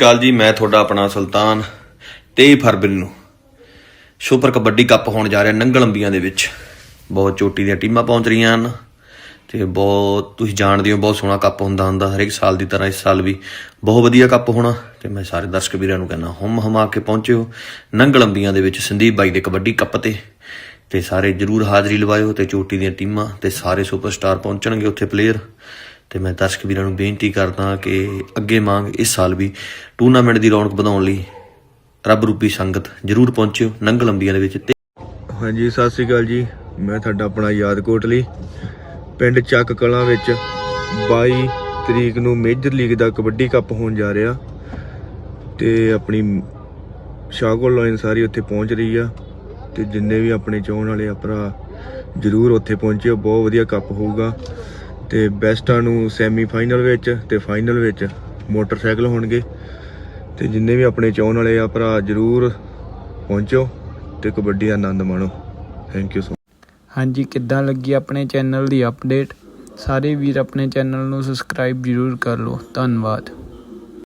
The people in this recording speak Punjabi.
ਕਾਲ ਜੀ, ਮੈਂ ਤੁਹਾਡਾ ਆਪਣਾ ਸੁਲਤਾਨ 23 ਫਰਵਰੀ ਨੂੰ ਸੁਪਰ ਕਬੱਡੀ ਕੱਪ ਹੋਣ ਜਾ ਰਿਹਾ ਨੰਗਲ ਅੰਬੀਆਂ ਦੇ ਵਿੱਚ। ਬਹੁਤ ਚੋਟੀ ਦੀਆਂ ਟੀਮਾਂ ਪਹੁੰਚ ਰਹੀਆਂ ਹਨ ਤੇ ਬਹੁਤ, ਤੁਸੀਂ ਜਾਣਦੇ ਹੋ, ਬਹੁਤ ਸੋਹਣਾ ਕੱਪ ਹੁੰਦਾ ਹੁੰਦਾ, ਹਰੇਕ ਸਾਲ ਦੀ ਤਰ੍ਹਾਂ ਇਸ ਸਾਲ ਵੀ ਬਹੁਤ ਵਧੀਆ ਕੱਪ ਹੋਣਾ ਤੇ ਮੈਂ ਸਾਰੇ ਦਰਸ਼ਕ ਵੀਰਾਂ ਨੂੰ ਕਹਿੰਦਾ, ਹਮ ਹਮਾ ਕੇ ਪਹੁੰਚਿਓ ਨੰਗਲ ਅੰਬੀਆਂ ਦੇ ਵਿੱਚ ਸੰਦੀਪ ਬਾਈ ਦੇ ਕਬੱਡੀ ਕੱਪ ਤੇ। ਤੇ ਸਾਰੇ ਜਰੂਰ ਹਾਜ਼ਰੀ ਲਵਾਇਓ ਤੇ ਚੋਟੀ ਦੀਆਂ ਟੀਮਾਂ ਤੇ ਸਾਰੇ ਸੁਪਰਸਟਾਰ ਪਹੁੰਚਣਗੇ ਉੱਥੇ ਪਲੇਅਰ ਤੇ ਮੈਂ ਦਰਸ਼ਕ ਵੀਰਾਂ ਨੂੰ ਬੇਨਤੀ ਕਰਦਾ ਕਿ ਅੱਗੇ ਮੰਗ ਇਸ ਸਾਲ ਵੀ ਟੂਰਨਾਮੈਂਟ ਦੀ ਰੌਣਕ ਵਧਾਉਣ ਲਈ ਰੱਬ ਰੂਪੀ ਸੰਗਤ ਜਰੂਰ ਪਹੁੰਚਿਓ, ਨੰਗ ਲੰਬੀਆਂ ਦੇ ਵਿੱਚ ਹਾਂਜੀ, ਸਤਿ ਸ੍ਰੀ ਅਕਾਲ ਜੀ। ਮੈਂ ਤੁਹਾਡਾ ਆਪਣਾ ਯਾਦ ਕੋਟਲੀ ਪਿੰਡ ਚੱਕ ਕਲਾਂ ਵਿੱਚ 22 ਤਰੀਕ ਨੂੰ ਮੇਜਰ ਲੀਗ ਦਾ ਕਬੱਡੀ ਕੱਪ ਹੋਣ ਜਾ ਰਿਹਾ ਤੇ ਆਪਣੀ ਸ਼ਾਹਕੋਟ ਲਾਈਨ ਸਾਰੀ ਉੱਥੇ ਪਹੁੰਚ ਰਹੀ ਆ ਤੇ ਜਿੰਨੇ ਵੀ ਆਪਣੇ ਚਾਹਣ ਵਾਲੇ ਆ ਭਰਾ ਜਰੂਰ ਉੱਥੇ ਪਹੁੰਚਿਓ, ਬਹੁਤ ਵਧੀਆ ਕੱਪ ਹੋਊਗਾ। ਤੇ ਬੈਸਟਾਂ ਨੂੰ ਸੈਮੀ ਫਾਈਨਲ ਵਿੱਚ ਤੇ ਫਾਈਨਲ ਵਿੱਚ ਮੋਟਰਸਾਈਕਲ ਹੋਣਗੇ। ਤੇ ਜਿੰਨੇ ਵੀ ਆਪਣੇ ਚਾਹਣ ਵਾਲੇ ਆ ਭਰਾ, ਜਰੂਰ ਪਹੁੰਚੋ ਤੇ ਕਬੱਡੀ ਦਾ ਆਨੰਦ ਮਾਣੋ। ਥੈਂਕ ਯੂ ਸੋ ਹਾਂਜੀ, ਕਿੱਦਾਂ ਲੱਗੀ ਆਪਣੇ ਚੈਨਲ ਦੀ ਅਪਡੇਟ ਸਾਰੇ ਵੀਰ ਆਪਣੇ ਚੈਨਲ ਨੂੰ ਸਬਸਕ੍ਰਾਈਬ ਜ਼ਰੂਰ ਕਰ ਲਓ। ਧੰਨਵਾਦ।